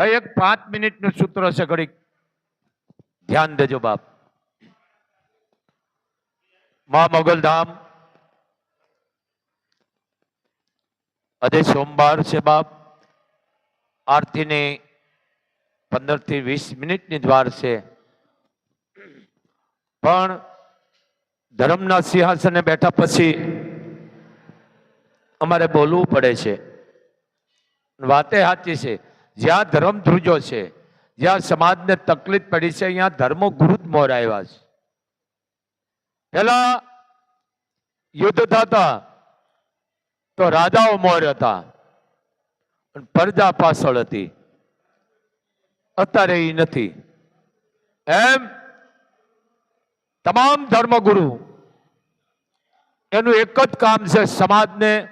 એક પાંચ મિનિટનું સૂત્ર છે ઘડીક. ધ્યાન દેજો બાપ. મા મોગલધામ. આજે સોમવાર છે બાપ. આરતીની પંદરથી વીસ મિનિટની ની દ્વાર છે. પણ ધર્મના સિંહાસને બેઠા પછી અમારે બોલવું પડે છે. વાતે સાચી છે. જ્યાં ધર્મ ધ્રુજો છે, જ્યાં સમાજને તકલીફ પડી છે, અહીંયા ધર્મો ગુરુ જ મોર આવ્યા છે. પેલા યુદ્ધ થતા તો રાજાઓ મોર હતા પ્રજા પાછળ હતી. અત્યારે એ નથી. એમ તમામ ધર્મગુરુ એનું એક જ કામ છે, સમાજને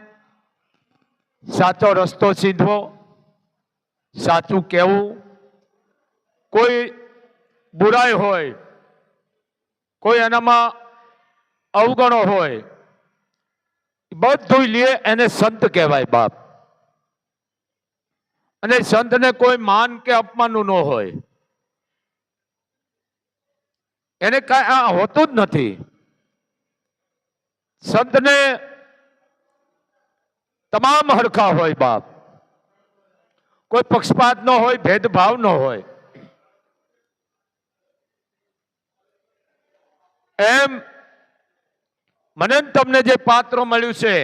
સાચો રસ્તો સીધવો. સાચું કહેવું, કોઈ બુરાઈ હોય, કોઈ એનામાં અવગણો હોય બધું લે એને સંત કહેવાય બાપ. અને સંતને કોઈ માન કે અપમાનનું ન હોય. એને કાંઈ આ હોતું જ નથી. સંતને તમામ હરખા હોય બાપ. કોઈ પક્ષપાત ન હોય, ભેદભાવ ન હોય. એમ મને તમને જે પાત્ર મળ્યું છે,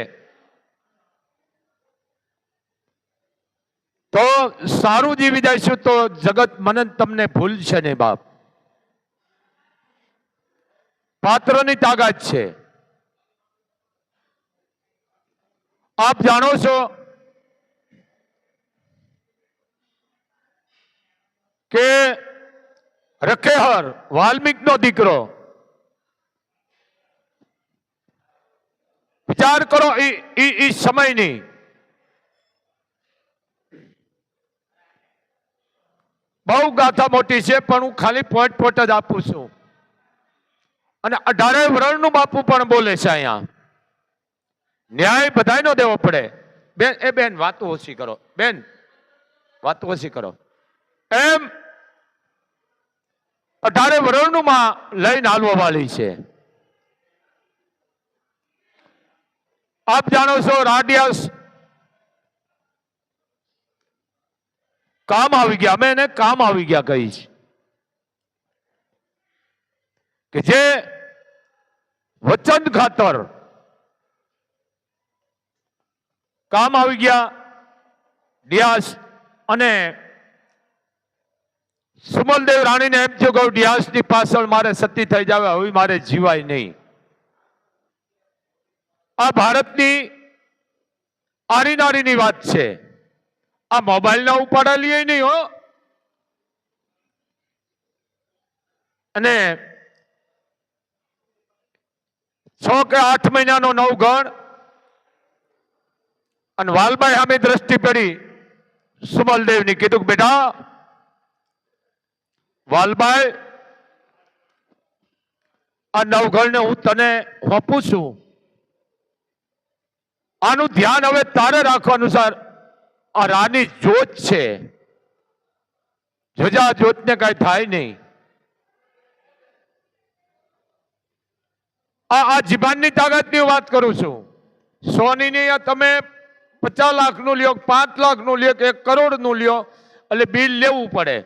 તો સારું જીવી જઈશું તો જગત મને તમને ભૂલશે નહીં બાપ. પાત્રની તાકાત છે. આપ જાણો છો કે રખેહર વાલ્મીક નો દીકરો. વિચાર કરો એ સમયની. બહુ ગાથા મોટી છે, પણ હું ખાલી પોઈન્ટ પોઈન્ટ જ આપું છું. અને અઢારે વરણનું બાપુ પણ બોલે છે અહીંયા. ન્યાય બધાયનો દેવો પડે. બેન, એ બેન, વાતો ઓછી કરો. બેન, વાતો ઓછી કરો. એમ અઢારે વર્ણનું માં લઈને હાલવા વાળી છે. આપ જાણો છો રાડિયાસ કામ આવી ગયા. અમે એને કામ આવી ગયા કહી છે. કે જે વચન ખાતર કામ આવી ગયા ડિયાસ અને સુમલદેવ રાણીને એમ થયું કહું ડિયાસની પાછળ મારે સતી થઈ જાવે, હવે મારે જીવાય નહીં. આ ભારતની આરી નારીની વાત છે. આ મોબાઈલના ઉપાડા લઈએ નહીં, હો. અને છ કે આઠ મહિનાનો નવગણ અને વાલભાઈ સામે દ્રષ્ટિ પડી સુમલદેવની કીધું બેટા વાલભાઈ આ નવગણને હું તને હોપું છું. આનું ધ્યાન હવે તારે રાખવાનું સર આ રાની જોત છે. જોજા જોતને કઈ થાય નહીં. આ આ જીભાનની તાકાતની વાત કરું છું. સોનીની તમે પચાસ લાખનું લ્યો, પાંચ લાખનું લ્યો કે એક કરોડનું લ્યો, એટલે બિલ લેવું પડે.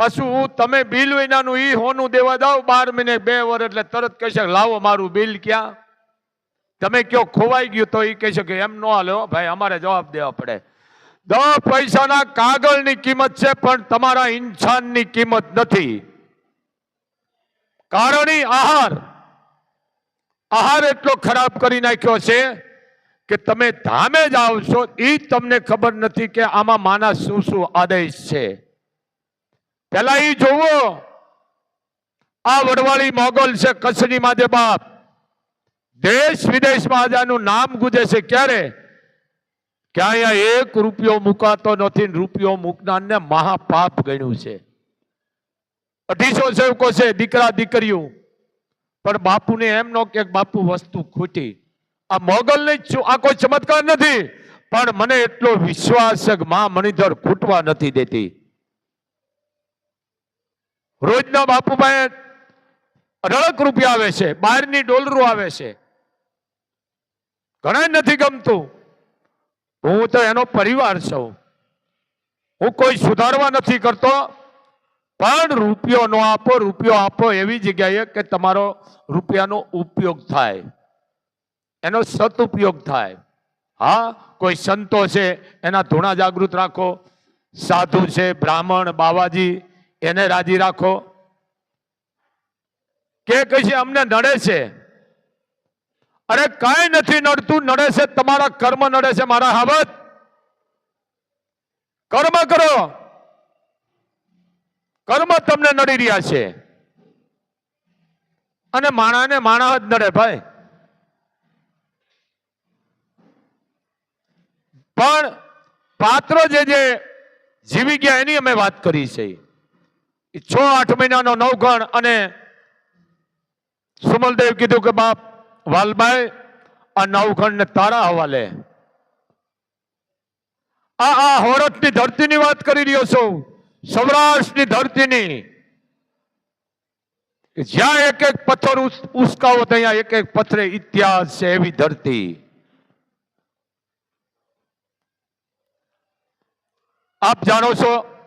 પાછું તમે બિલ વિનાનું ઈ હોનું દેવા દાવ બાર મહિને બે વર એટલે તરત કહેશે લાવો મારું બિલ ક્યાં? તમે કયો ખોવાઈ ગયું તો એ કહેશે કે એમ ન હાલો ભાઈ, અમારે જવાબ દેવા પડે. દસ પૈસાના કાગળની કિંમત છે, પણ તમારા ઇન્સાનની કિંમત નથી. કારણી આહાર. આહાર એટલો ખરાબ કરી નાખ્યો છે કે તમે ધામે જ આવશો એ તમને ખબર નથી કે આમાં માના શું શું આદેશ છે. પેલા એ જોવો. આ વડવાળી મોગલ છે કચ્છની માધે બાપ. દેશ વિદેશમાં આજાનું નામ ગુજે છે ક્યારે? કે અહીંયા એક રૂપિયો મુકાતો નથી રૂપિયો મૂકનારને મહાપાપ ગણ્યું છે. અઢીસો સેવકો છે, દીકરા દીકરીઓ. પણ બાપુને એમ નો કે બાપુ વસ્તુ ખોટી. આ મોગલ ની આ કોઈ ચમત્કાર નથી. પણ મને એટલો વિશ્વાસ છે માં મણિધર ખૂટવા નથી દેતી. રોજના બાપુભાઈ અઢળક રૂપિયા આવે છે, બહારની ડોલરો આવે છે. ઘણા નથી ગમતું. હું તો એનો પરિવાર છું. હું કોઈ સુધારવા નથી કરતો. પણ રૂપિયો નો આપો, રૂપિયો આપો એવી જગ્યાએ કે તમારો રૂપિયાનો ઉપયોગ થાય. એનો સદઉપયોગ થાય. હા, કોઈ સંતો છે, એના ધૂણા જાગૃત રાખો. સાધુ છે, બ્રાહ્મણ, બાવાજી એને રાજી રાખો. કે કહે અમને નડે છે. અરે, કાંઈ નથી નડતું. નડે છે, તમારા કર્મ નડે છે, મારા હાવત. કર્મ કરો. કર્મ તમને નડી રહ્યા છે. અને માણાને માણા જ નડે ભાઈ. પણ પાત્રો જે જે જીવી ગયા, એની અમે વાત કરી છે. છ આઠ મહિનાનો નવગણ અને સુમલદેવ કીધું કે, બાપ વાલભાઈ આ નવગણ ને તારા હવાલે. આ આ હોરઠની ધરતીની વાત કરી રહ્યો છું, સૌરાષ્ટ્રની ધરતીની. જ્યાં એક એક પથ્થર ઉસ- ઉસકાવો, ત્યાં એક એક પથ્થરે ઇતિહાસ છે એવી ધરતી. આપ જાણો છો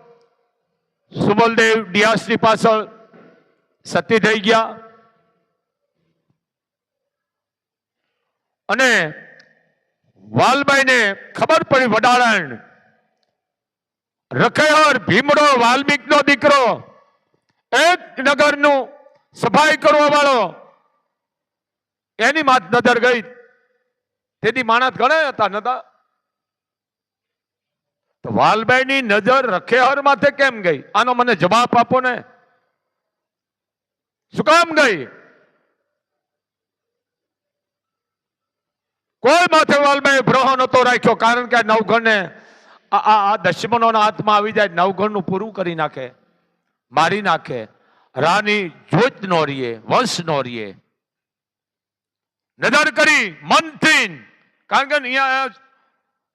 સુમલદેવ ડિયાસની પાછળ સતી થઈ ગયા. અને વાલબાઈને ખબર પડી વડારણ રખેહર ભીમડો વાલ્મીકનો દીકરો, એક નગરનું સફાઈ કરવા વાળો. એની માત નજર ગઈ. તેથી માણસ ઘણા હતા નતા. તો વાલબાઈની નજર રખેહર માથે કેમ ગઈ? આનો મને જવાબ આપો ને. શું કામ ગઈ? કોઈ માથે વાલબાઈ ભ્રહ નતો રાખ્યો, કારણ કે આ નવઘણને આ આ હાથમાં આવી જાય, નવઘણનું પૂરું કરી નાખે, મારી નાખે. રાની જોત નો રીએ, વંશ નો રીએ. નજર કરી મનથી કારણ કે અહીંયા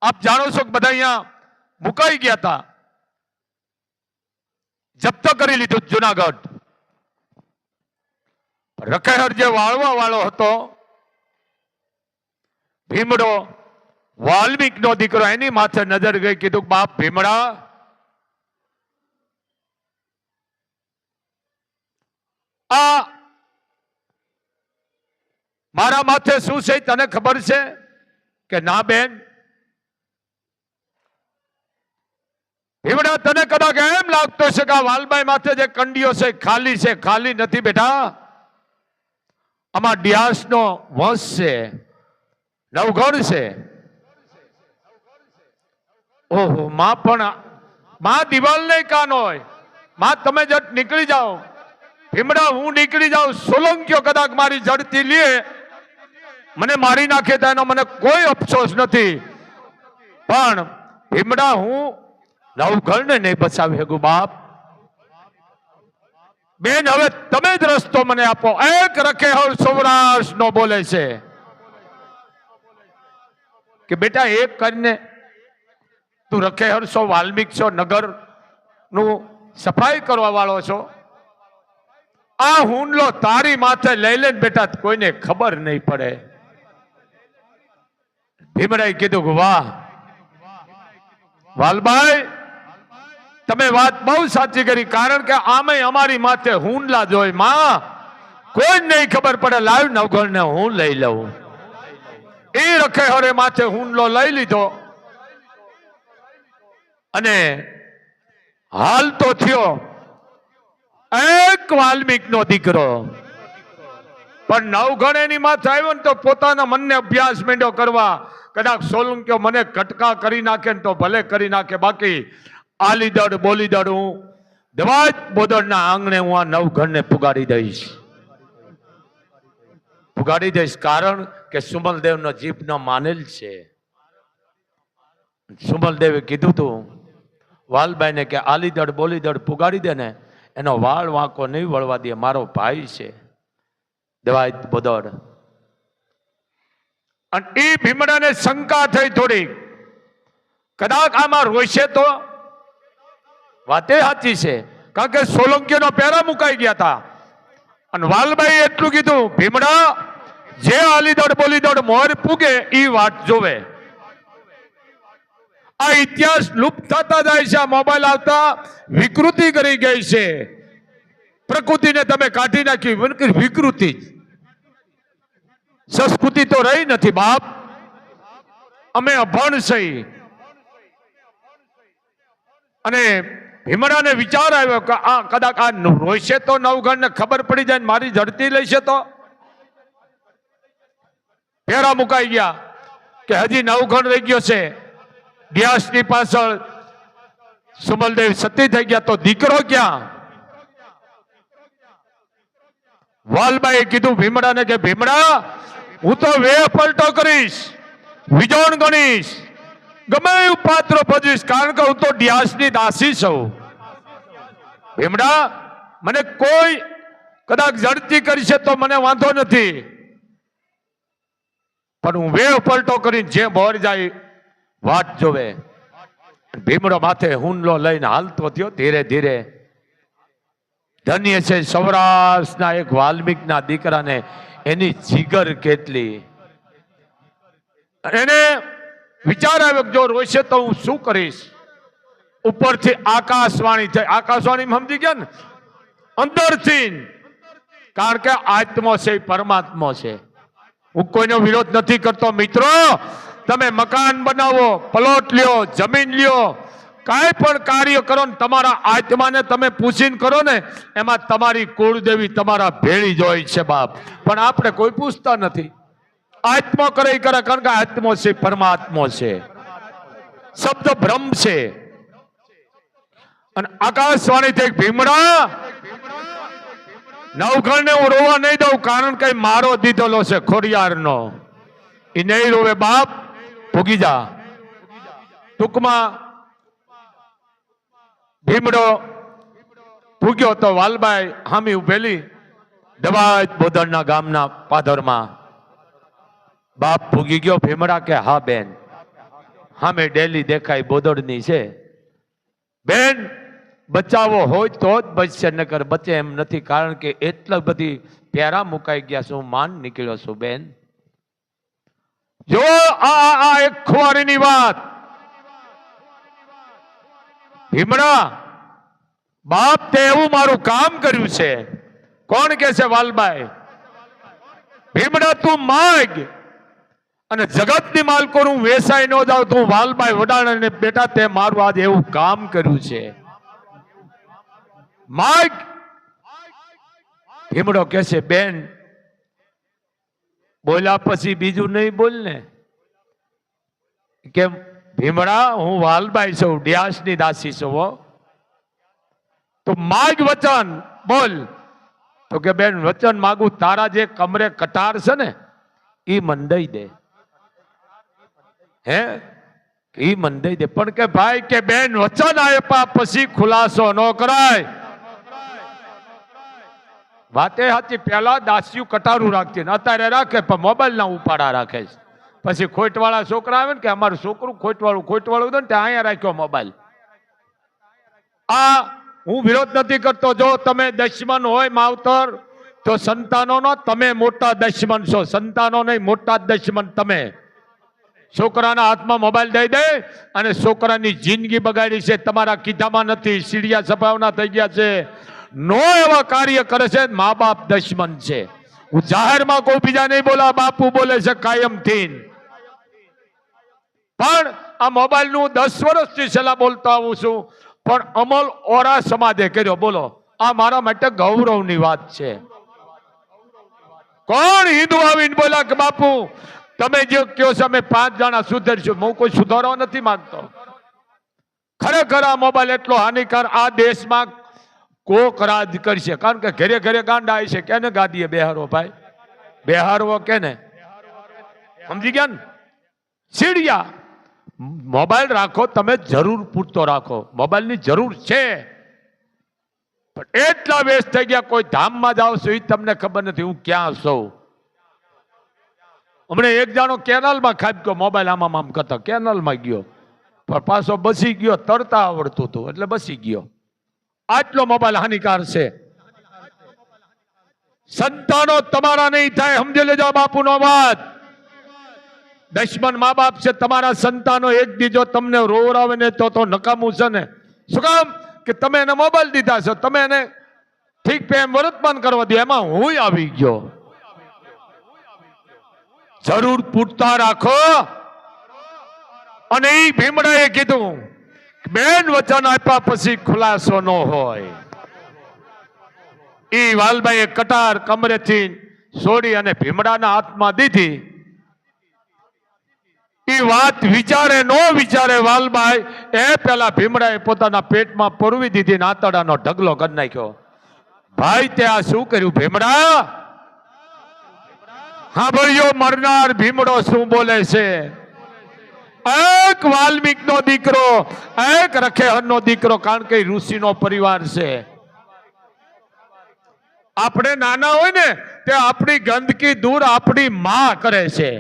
આપ જાણો છો કે બધા અહીંયા મુકાઈ ગયા હતા જપ્ત કરી લીધું જુનાગઢ. રખેહર જે વાળવા વાળો હતો, ભીમડો વાલ્મીક નો દીકરો, એની માથે નજર ગઈ, કીધું, બાપ ભીમડા, આ મારા માથે શું છે? તને ખબર છે કે ના બેન ભીમડા તને કદાચ એમ લાગતો છે કે આ વાલબાઈ માથે જે કંડીઓ છે, ખાલી છે, ખાલી નથી બેટા. આમાં ડિયાસ નો વંશ છે નવગણ છે. ઓહો, માં પણ માં દિવાલ નહીં કાન હોય. માં તમે જટ નીકળી જાઓ. ભીમડા, હું નીકળી જાઉં. સોલંકીઓ કદાચ મારી જડતી લે. મને મારી નાખે તો એનો મને કોઈ અફસોસ નથી. પણ ભીમડા, હું નવઘણને નહીં બચાવી શકું બાપ બેન, હવે તમે જ રસ્તો મને આપો. એક રખે હળ સૌરાષ્ટ્ર નો બોલે છે. કે બેટા, એક કરીને તું રખે હરશો વાલ્મિક છો, નગરનું સફાઈ કરવા વાળો છો. આ હુંડલો તારી માથે લઈ લે બેટા, કોઈને ખબર નહીં પડે. ભીમરાય કીધું વાહ. વાલભાઈ તમે વાત બહુ સાચી કરી, કારણ કે આમે અમારી માથે હુંડલા જોઈ માં, કોઈ નહીં ખબર પડે, લાવ નવગણ ને હું લઈ લઉં. એ રખે હરે માથે હુંડલો લઈ લીધો. અને હાલ તો થયો. એક વાલ્મિક નો દીકરો. પણ નવગણ એની માથે આવ્યો ને તો પોતાના મનને અભ્યાસ માંડ્યો કરવા. કદાચ સોલંકીઓ મને કટકા કરી નાખે ને તો ભલે કરી નાખે. બાકી આલી દડ, બોલી દડ હું. દવાજ બોદડના આંગણે હું આ નવઘણને પુગાડી દઈશ. પુગાડી દઈશ કારણ કે સુમલદેવનો જીભનો માનેલ છે. સુમલદેવે કીધું તું વાલભાઈને કે આલી બોલીદડ બોલી દડ પુગાડી દે ને, એનો વાળ વાંકો નહીં વળવા દે, મારો ભાઈ છે. દેવાય બોદડ. અને એ ભીમડાને શંકા થઈ થોડી કદાચ આમાં રોશે તો વાતે સાચી છે. કારણ કે સોલંકીનો પહેરા મુકાઈ ગયા હતા. અને વાલભાઈ એટલું કીધું, ભીમડા, જે આલીદળ બોલીદડ મોર પૂગે એ વાત જોવે. આ ઇતિહાસ લુપ્ત થતા જાય છે, આ મોબાઈલ આવતા વિકૃતિ કરી ગઈ છે. પ્રકૃતિને તમે કાઢી નાખી વિક- વિકૃતિ સંસ્કૃતિ તો રહી નથી, બાપ. અમે અભણ સહી. અને ભીમડાને વિચાર આવ્યો કે આ કદાચ આ રોશે તો નવગણને ખબર પડી જાય મારી ઝડતી લેશે તો? ફેરા મુકાઈ ગયા કે હજી નવગણ રહી ગયો છે. વ્યાસની પાછળ સુમલદેવ સતી થઈ ગયા તો દીકરો ક્યાં? વાલબાઈએ કીધું ભીમડાને કે ભીમડા હું તો વે પલટો કરીશ, વિજોણ ગણીશ, ગમે એવું પાત્ર ભજીશ, કારણ કે હું તો ડ્યાસની દાસી છું. ભીમડા, મને કોઈ કદાચ જડતી કરશે તો મને વાંધો નથી. પણ હું વેવ પલટો કરીને જે મોર જાય વાટ જોવે. ભીમડો માથે હુંડલો લઈને હાલતો થયો, ધીરે ધીરે. ધન્ય છે સૌરાષ્ટ્રના એક વાલ્મીકના દીકરાને, એની જીગર કેટલી. એને વિચાર આવ્યો જો રોશે તો હું શું કરીશ? ઉપરથી આકાશવાણી થઈ આકાશવાણી સમજી ગયા ને? અંદરથી કારણ કે આત્મો છે, એ પરમાત્મા છે. હું કોઈનો વિરોધ નથી કરતો, મિત્રો. તમે મકાન બનાવો, પ્લોટ લ્યો, જમીન લ્યો. કાંઈ પણ કાર્ય કરો ને તમારા આત્માને તમે પૂછીને કરો ને, એમાં તમારી કુળદેવી તમારા ભેળી જ હોય છે બાપ. પણ આપણે કોઈ પૂછતા નથી. આત્મો કરે કરે, કારણ કે આત્મો છે, પરમાત્મો છે. શબ્દ ભ્રમ છે. અને આકાશવાણી થી ભીમડા નવઘણને હું રોવા નહીં દઉં કારણ કે મારો દીધેલો છે ખોડિયારનો. એ નહીં રોવે બાપ, ભૂગી જા. ટૂંકમાં ભીમડો ભૂગ્યો તો વાલબાઈ હામી ઉભેલી દવાજ બોદરના ગામના પાદરમાં. બાપ ભૂગી ગયો, ભીમડા કે, હા, બેન. હામે ડેલી દેખાય બોદડની છે. બેન બચાવો હોય તો જ બચશે, નકર બચે એમ નથી. કારણ કે એટલા બધી પ્યારા મુકાઈ ગયા છું. માન નીકળ્યો છું, બેન. જો આ આ એક ખુવારીની વાત. ભીમડા, બાપ તે એવું મારું કામ કર્યું છે. કોણ કે છે, વાલબાઈ? ભીમડા, તું માગ. અને જગતની માલકો નું વેસાઈ ન જાઉં તું વાલબાઈ અને બેટા, તે મારું આજે એવું કામ કર્યું છે. માગ ભીમડો કે છે, બેન, બોલ્યા પછી બીજું નહીં બોલ ને. કેમ? ભીમડા, હું વાલબાઈ છું, ડ્યાસની દાસી છું તો માગ વચન, બોલ. તો કે, બેન, વચન માગું, તારા જે કમરે કટાર છે ને એ મન દઈ દે. હે? એ મન દે. પણ કે, ભાઈ, કે બેન, વચન આપ્યા પછી ખુલાસો ન કરાય. વાતે હતી પેલા દાસીઓ કટારું રાખતી ને અત્યારે રાખે, પણ મોબાઈલ ના ઉપાડા રાખે છે. પછી ખોટવાળા છોકરા આવે ને કે અમારું છોકરું ખોટવાળું ખોટવાળું હતું ને ત્યાં અહીંયા રાખ્યો મોબાઈલ. આ હું વિરોધ નથી કરતો. જો તમે દશમન હોય માવતર, તો સંતાનોનો તમે મોટા દશમન છો. સંતાનો નહીં, મોટા દશમન તમે. છોકરાના હાથમાં મોબાઈલ દઈ દે અને છોકરાની જિંદગી બગાડી છે. તમારા કીધામાં નથી. સીડિયા સભાવના થઈ ગયા છે. નો એવા કાર્ય કરે છે મા બાપ દશમન છે. હું જાહેરમાં કોઈ બીજા નહીં બોલા બાપુ બોલે છે કાયમથી પણ આ મોબાઈલનું દસ વર્ષથી છેલ્લા બોલતા આવું છું, પણ અમલ ઓરા સમાધે કર્યો. બોલો, આ મારા માટે ગૌરવની વાત છે. કોણ હિન્દુ આવીને બોલા કે, બાપુ, તમે જે કહો છો, અમે પાંચ જણા સુધરશું. હું કોઈ સુધારવા નથી માંગતો. ખરેખર આ મોબાઈલ એટલો હાનિકાર આ દેશમાં કોક રાજ કરશે. કારણ કે ઘરે ઘરે ગાંડા આવી છે. કેને ગાદીએ બેહારો ભાઈ? બેહારવો કેને? સમજી ગયા ને? સીડિયા મોબાઈલ રાખો, તમે જરૂર પૂરતો રાખો. મોબાઈલની જરૂર છે. પણ એટલા વેસ્ટ થઈ ગયા, કોઈ ધામમાં જાઓ છો એ તમને ખબર નથી હું ક્યાં છું. હમણે એક જાણો કેનલમાં ખાઈ ગયો મોબાઈલ આમાં આમ કરતા. કેનલમાં ગયો. પણ પાછો બસી ગયો, તરતા આવડતું હતું, એટલે બસી ગયો. આટલો મોબાઈલ હાનિકાર છે. સંતાનો તમારા નહીં થાય, સમજી લેજો બાપુનો વાત દશમન મા બાપ છે, તમારા સંતાનો એક દીજો તમને રોવરાવે ને તો તો નકામું છે ને. શું કામ? કે તમે એને મોબાઈલ દીધા છો, તમે એને ઠીક પ્રેમ વર્તમાન કરવા દો, એમાં હું આવી ગયો. જરૂર પૂરતા રાખો. અને એ ભીમડાએ કીધું બેન વચન આપ્યા પછી ખુલાસો ન હોય. એ વાલભાઈએ કટાર કમરેથી છોડી અને ભીમડાના હાથમાં દીધી. એ વાત વિચારે નો વિચારે વાલભાઈ એ પેલા ભીમડાએ પોતાના પેટમાં પરવી દીધી નાતડાનો ઢગલો કરી નાખ્યો. ભાઈ, તે આ શું કર્યું? ભીમડા? હા ભાઈઓ મરનાર ભીમડો શું બોલે છે? એક વાલ્મીક નો દીકરો, એક રખેહર નો દીકરો, કારણ કે ઋષિ નો પરિવાર છે. આપણે નાના હોય ને, તે આપણી ગંદકી દૂર આપણી માં કરે છે.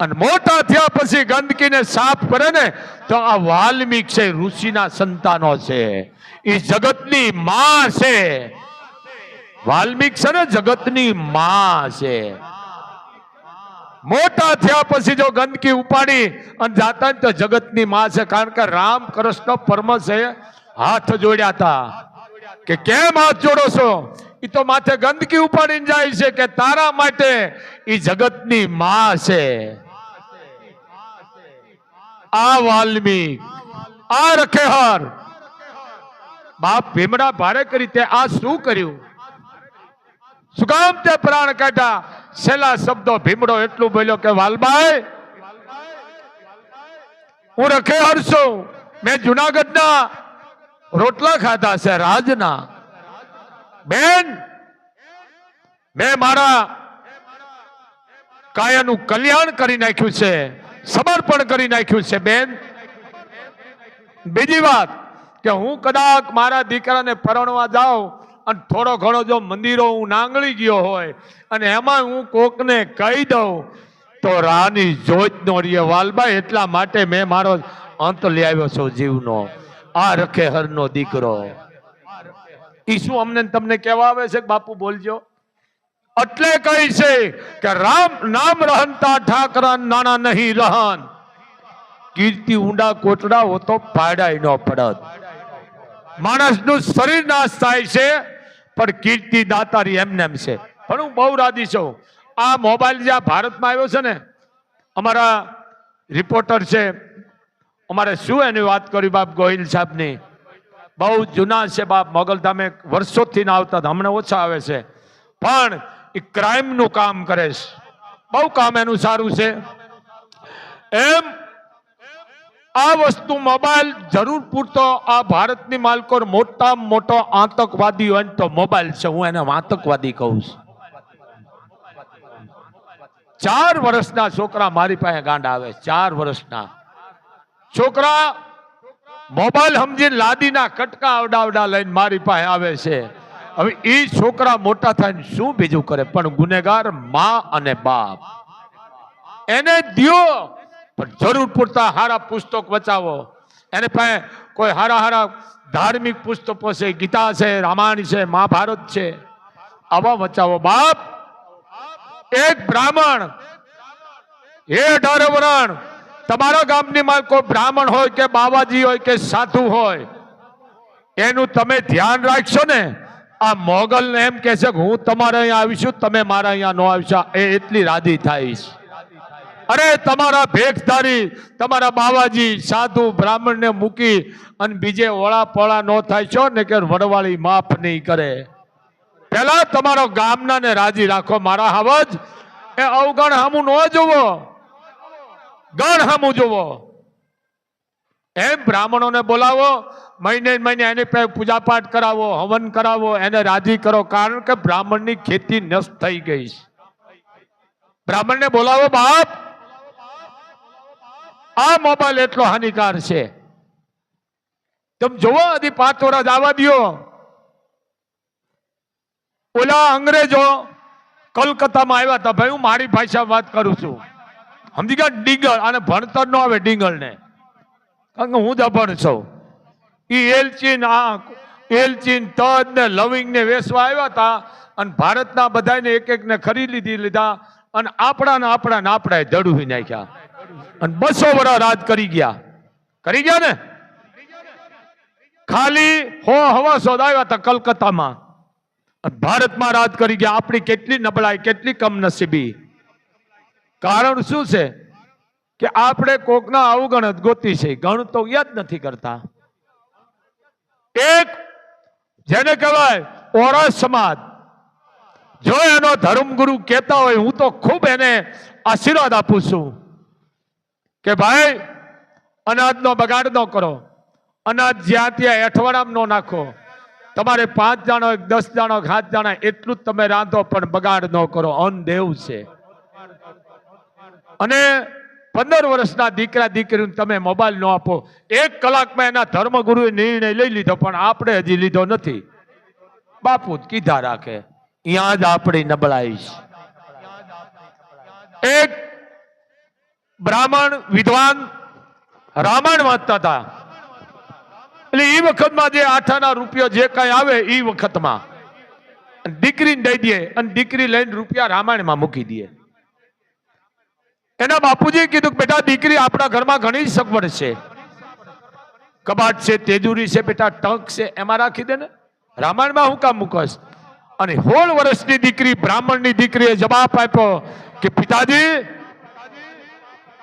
અને મોટા થયા પછી ગંદકીને સાફ કરે ને, તો આ વાલ્મીક છે, ઋષિના સંતાનો છે. એ જગતની માં છે. વાલ્મીક છે ને, જગતની માં છે. મોટા થયા પછી જો ગંદકી ઉપાડી અને જાતા તો જગતની માં છે, કારણ કે રામ કૃષ્ણ પરમશે હાથ જોડ્યા હતા. કે કેમ હાથ જોડો છો? એ તો માથે ગંદકી ઉપાડીને જાય છે કે તારા માટે એ જગતની માં છે. આ વાલ્મી આ રખેહર. બાપ ભીમડા ભારે કરી તે આ શું કર્યું? શું કામ તે પ્રાણ કાઢ્યા? છેલ્લા શબ્દો ભીમડો એટલું બોલ્યો કે વાલભાઈ હું રખે છું મેં જુનાગઢના રોટલા ખાધા છે, રાજના. બેન, મેં મારા કાયાનું કલ્યાણ કરી નાખ્યું છે, સમર્પણ કરી નાખ્યું છે, બેન. બીજી વાત કે હું કદાચ મારા દીકરાને પરણવા જાઉં અને થોડો ઘણો જો મંદિરો હું નાંગળી ગયો હોય અને એમાં હું કોકને કહી દઉં, તો રાની જોત નો રીએ વાલબાઈ, એટલા માટે મેં મારો અંત લઈ આવ્યો છું જીવનો. આ રખે હરનો દીકરો. ઈ શું અમને તમને કહેવા આવે છે બાપુ બોલજો? એટલે કહી છે કે રામ, નામ રહનતા ઠાકરા નાના નહીં રહન. કીર્તિ ઊંડા કોટડા હો તો પાડાય ન પડત. માણસનું શરીર નાશ થાય છે. પણ કીર્તિ દાતારી એમને એમ છે. પણ હું બહુ રાજી છું. આ મોબાઈલ જે આ ભારતમાં આવ્યો છે ને, અમારા રિપોર્ટર છે, અમારે શું એની વાત કરી બાપ ગોહિલ સાહેબની? બહુ જૂના છે બાપ, મોગલધામે વર્ષોથી ના આવતા હમણાં ઓછા આવે છે. પણ એ ક્રાઇમનું કામ કરે છે. બહુ કામ એનું સારું છે. એમ આ વસ્તુ મોબાઈલ જરૂર પૂરતો, આ ભારતની માલકો મોટામાં મોટો આતંકવાદી હોય તો મોબાઈલ છે, હું એને આતંકવાદી કહું છું. ચાર વર્ષના છોકરા મારી પાસે ગાંડા આવે, ચાર વર્ષના. છોકરા, મોબાઈલ સમજીને લાદીના કટકા અવડાવડા લઈને મારી પાસે આવે છે. હવે એ છોકરા મોટા થઈને શું બીજું કરે? પણ ગુનેગાર મા અને બાપ. એને દ્યો. પણ જરૂર પૂરતા હારા પુસ્તક વચાવો. એને પાસે કોઈ હારા હારા ધાર્મિક પુસ્તકો છે, ગીતા છે, રામાયણ છે, મહાભારત છે, આવા વચાવો. બાપ, એક બ્રાહ્મણ, એ અઢાર વરણ, તમારા ગામની માં કોઈ બ્રાહ્મણ હોય કે બાવાજી હોય કે સાધુ હોય, એનું તમે ધ્યાન રાખશો ને, આ મોગલ ને એમ કહેશે કે હું તમારે અહીંયા આવીશું, તમે મારા અહીંયા નો આવશો એ એટલી રાધી થઈશ અરે તમારા ભેખધારી, તમારા બાવાજી સાધુ બ્રાહ્મણને મૂકી અને બીજે ઓળા પોળા નો થાય, છો ને કે વડવાળી માફ નહીં કરે? પેલા તમારો ગામના ને રાજી રાખો, મારા હવજ. એ અવગણ હામું ન જોવો ગણ હામું જોવો એમ બ્રાહ્મણોને બોલાવો, મહિને મહિને એની પાસે પૂજા પાઠ કરાવો, હવન કરાવો, એને રાજી કરો, કારણ કે બ્રાહ્મણની ખેતી નષ્ટ થઈ ગઈ છે. બ્રાહ્મણને બોલાવો, બાપ. આ મોબાઈલ એટલો હાનિકાર છે. તમે જોવો હજી પાંચ વર્ષ આવવા દ્યો. ઓલા અંગ્રેજો કલકત્તામાં આવ્યા હતા. ભાઈ, હું મારી ભાષા વાત કરું છું. સમજી ગયા? ડીંગલ. અને ભણતર નો આવે ડીંગલ ને કારણ કે હું જ છું. એ એલચીન, આ એલચીન તજ ને લવિંગ ને વેસવા આવ્યા હતા અને ભારતના બધાને એક એકને ખરી લીધી લીધા અને આપણા ને આપણા ને આપણા દડુવી નાખ્યા. અને બસો વર્ષ રાજ કરી ગયા. કરી ગયા ને? ખાલી હો હવા આવ્યા હતા કલકત્તામાં. ભારતમાં રાજ કરી ગયા. આપણી કેટલી નબળાઈ, કેટલી કમનસીબી. કારણ શું છે? કે આપણે કોકના અવગણ ગોતી છે. ગણ તો યાદ નથી કરતા. એક, જેને કહેવાય ઓરા સમાજ. જો એનો ધર્મગુરુ કહેતા હોય, હું તો ખૂબ એને આશીર્વાદ આપું છું. કે ભાઈ, અનાજનો બગાડ ન કરો. અનાજ જ્યાં ત્યાં અઠવાડામ ન નાખો. તમારે પાંચ જાણો દસ જાણો સાત જાણા, એટલું જ તમે રાંધો, પણ બગાડ ન કરો. અન્ન દેવ છે. અને પંદર વર્ષના દીકરા દીકરીને તમે મોબાઈલ ન આપો. એક કલાકમાં એના ધર્મગુરુએ નિર્ણય લઈ લીધો, પણ આપણે હજી લીધો નથી. બાપુ કીધા રાખે. અહીંયા જ આપણી નબળાઈ એક બ્રાહ્મણ વિદ્વાન રામાયણ વાંચતા હતા. એટલે એ વખતમાં જે આઠાના રૂપિયો જે કઈ આવે એ વખતમાં. દીકરીને દઈ દે અને દીકરી લઈને રૂપિયા રામાયણમાં મૂકી દે. એના બાપુજીએ કીધું બેટા, દીકરી આપણા ઘરમાં ઘણી સગવડ છે. કબાટ છે, તેજુરી છે, બેટા, ટંક છે, એમાં રાખી દે ને. રામાયણમાં હું કામ મૂકસ અને સોળ વર્ષની દીકરી, બ્રાહ્મણની દીકરીએ જવાબ આપ્યો કે, પિતાજી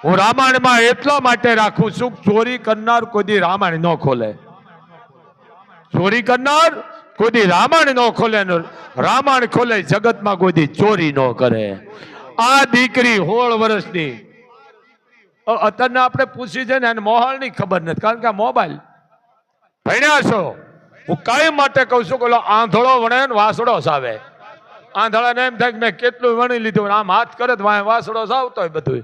હું રામાયણમાં એટલા માટે રાખું છું, ચોરી કરનાર કોઈ રામાયણ ન ખોલે. ચોરી કરનાર કોઈ રામાયણ ન ખોલે રામાયણ ખોલે, જગતમાં કોઈ ચોરી ન કરે. આ દીકરી હોળ વર્ષની. અત્યારના આપણે પૂછી છે ને, એને મોહાળની ખબર નથી, કારણ કે મોબાઈલ. ભણ્યા છો? હું કઈ માટે કહું છું કે આંધળો વણે ને વાસડો સાવે આંધળાને એમ થાય કે મેં કેટલું વણી લીધું આમ હાથ કરે તો વાસડો સાવતો હોય બધું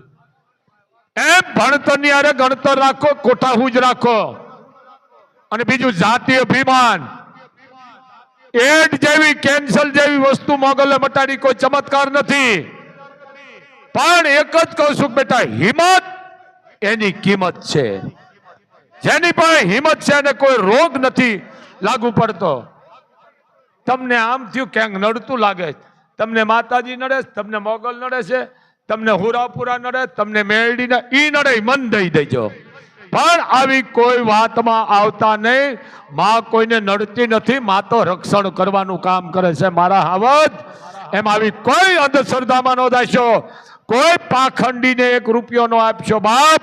એમ ભણતરની અરે ગણતર રાખો, કોઠાહુજ રાખો. અને બીજું જાતીય અભિમાન. એડ જેવી કેન્સર જેવી વસ્તુ મોગલે મટાડી કોઈ ચમત્કાર નથી. પણ એક જ કહું છું બેટા, હિંમત એની કિંમત છે. જેની પણ હિંમત છે અને કોઈ રોગ નથી લાગુ પડતો. તમને આમ થયું ક્યાંક નડતું લાગે. તમને માતાજી નડે તમને મોગલ નડે છે તમને હુરાપુરા નડે, તમને મેળડીને ઈ નડે મન દઈ દેજો. પણ આવી કોઈ વાતમાં આવતા નહીં. માં કોઈને નડતી નથી, માં તો રક્ષણ કરવાનું કામ કરે છે. મારા હાવત એમ આવી કોઈ અંધશ્રદ્ધામાં ન કોઈ પાખંડીને એક રૂપિયો નો આપશો, બાપ.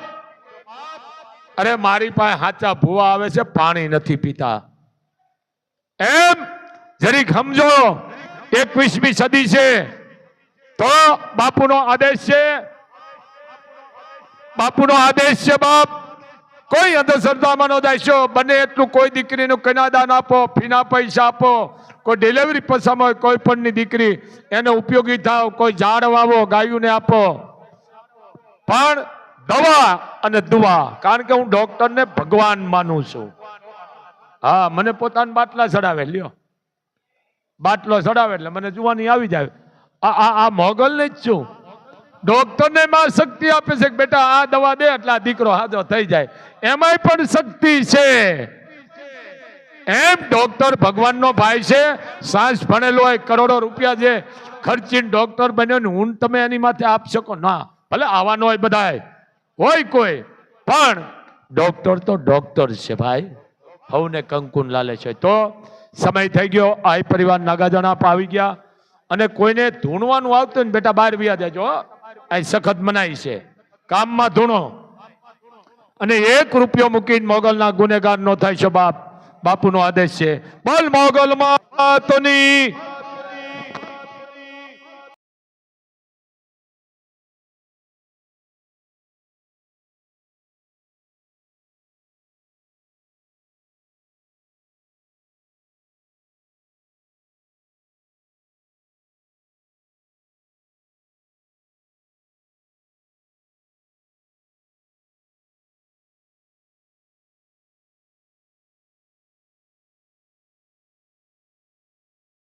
અરે, મારી પાસે હાચા ભૂવા આવે છે, પાણી નથી પીતા. એમ, જરીક સમજો, એકવીસમી સદી છે. તો બાપુનો આદેશ છે. બાપુનો આદેશ છે, બાપ. કોઈ અંધશ્રદ્ધામાં નો દાશો બને એટલું કોઈ દીકરીનું કનાદાન આપો, ફીના પૈસા આપો. કોઈ ડિલિવરી પસંદ હોય, કોઈ પણની દીકરી, એને ઉપયોગી થાવ, કોઈ ઝાડ વાવો, ગાયોને આપો. પણ દવા અને દુવા કારણ કે હું ડોક્ટરને ભગવાન માનું છું. હા, મને પોતાના બાટલા ચડાવે, લ્યો. બાટલો ચડાવે એટલે મને જોવાની આવી જાય. આ આ આ મોગલ જ છું. ડોક્ટરને માં શક્તિ આપે છે કે બેટા, આ દવા દે એટલે આ દીકરો હાજો થઈ જાય. એમાંય પણ શક્તિ છે. એમ ડોક્ટર ભગવાનનો ભાઈ છે. સાયન્સ ભણેલો હોય, કરોડો રૂપિયા છે ખર્ચીને ડોક્ટર બન્યો ને હું તમે એની માથે આપ શકો. ના, ભલે આવવાનો હોય બધાય. હોય કોઈ. પણ ડોક્ટર તો ડોક્ટર છે ભાઈ. હવને કંકુન લાલે છે તો સમય થઈ ગયો. આ પરિવાર નાગાજણા આવી ગયા. અને કોઈને ધૂણવાનું આવતું ને બેટા બહાર વ્યા દેજો આ સખત મનાય છે. કામમાં ધૂણો. અને એક રૂપિયો મૂકીને મોગલના ગુનેગાર નો થાય છે બાપ. બાપુનો આદેશ છે. બોલ મોગલ માતની